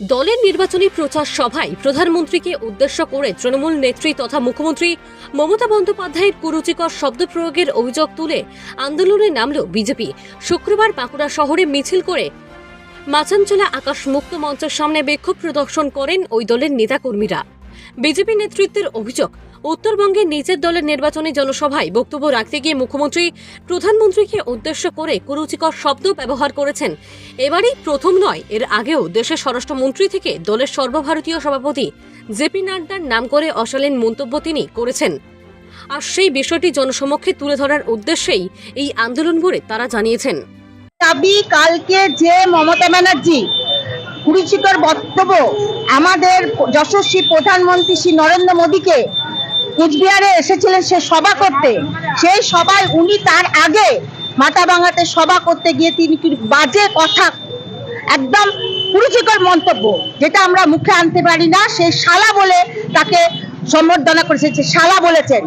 দলের নির্বাচনী প্রচার সভায় প্রধানমন্ত্রীকে উদ্দেশ্য করে তৃণমূল নেত্রী তথা মুখ্যমন্ত্রী মমতা বন্দ্যোপাধ্যায়ের কুরুচিকর শব্দ প্রয়োগের অভিযোগ তুলে আন্দোলনে নামল বিজেপি। শুক্রবার বাঁকুড়া শহরে মিছিল করে মাছাঞ্চলা আকাশ মুক্ত মঞ্চের সামনে বিক্ষোভ প্রদর্শন করেন ওই দলের নেতাকর্মীরা। বিজেপি নেতৃত্বের অভিযোগ উত্তরবঙ্গে নিজের দলের নির্বাচনী জনসভায় বক্তব্য রাখতে গিয়ে মুখ্যমন্ত্রী প্রধানমন্ত্রীকে উদ্দেশ্য করে কুরুচিকর শব্দ ব্যবহার করেছেন। এবারই প্রথম নয়, এর আগেও দেশের স্বরাষ্ট্রমন্ত্রী থেকে দলের সর্বভারতীয় সভাপতি জেপি নাড্ডার নাম করে অশালীন মন্তব্য তিনি করেছেন। আর সেই বিষয়টি জনসমক্ষে তুলে ধরার উদ্দেশ্যেই এই আন্দোলন বলে তারা জানিয়েছেন। দাবি কালকে যে মমতা ব্যানার্জি কুরুচিকর বক্তব্য আমাদের যশস্বী প্রধানমন্ত্রী শ্রী নরেন্দ্র মোদীকে কুচবিহারে এসেছিলেন সে সভা করতে। সেই সভায় উনি তার আগে মাথাভাঙাতে সভা করতে গিয়ে তিনি বাজে কথা, একদম কুরুচিকর মন্তব্য, যেটা আমরা মুখে আনতে পারি না, সে শালা বলে তাকে সম্বর্ধনা করেছে শালা বলেছেন।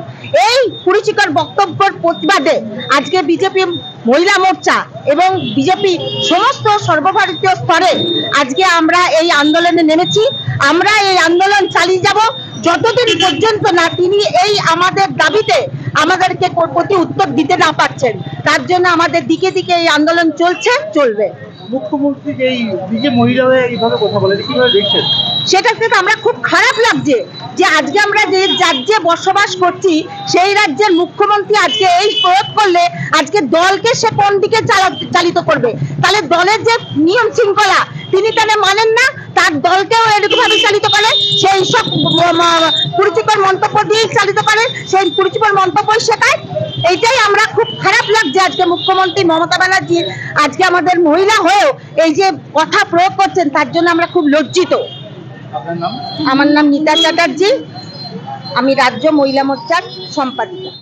এই কুরুচিকর বক্তব্যের প্রতিবাদে আজকে বিজেপি মহিলা মোর্চা এবং বিজেপি সমস্ত সর্বভারতীয় স্তরে আজকে আমরা এই আন্দোলনে নেমেছি। আমরা এই আন্দোলন চালিয়ে যাব। যতদিন পর্যন্ত না তিনি এই আমাদের দাবিতে আমাদেরকে প্রতি উত্তর দিতে না পারছেন তার জন্য আমাদের দিকে দিকে এই আন্দোলন চলছে চলবে। মুখ্যমন্ত্রী যে নিজে মহিলা এইভাবে কথা বলে কীভাবে দেখছেন? সেটাতে তো আমরা খুব খারাপ লাগছে যে আজকে আমরা যে রাজ্যে বসবাস করছি সেই রাজ্যের মুখ্যমন্ত্রী আজকে এই প্রয়োগ করলে আজকে দলকে সে কোন দিকে চালা- চালিত করবে? তাহলে দলের যে নিয়ম শৃঙ্খলা তিনি তাহলে মানেন না তার দলকেও এরকম ভাবে চালিত করে? সেই সব ম- ম- কুরুচিকর মন্তব্য দিয়েই চালিত করে সেই কুরুচিকর মন্তব্যই শেখায়। এইটাই আমরা খুব খারাপ লাগছে আজকে মুখ্যমন্ত্রী মমতা ব্যানার্জি আজকে আমাদের মহিলা হয়েও এই যে কথা প্রয়োগ করছেন তার জন্য আমরা খুব লজ্জিত। আমার নাম নিতা চ্যাটার্জি আমি রাজ্য মহিলা মোর্চার সম্পাদিকা।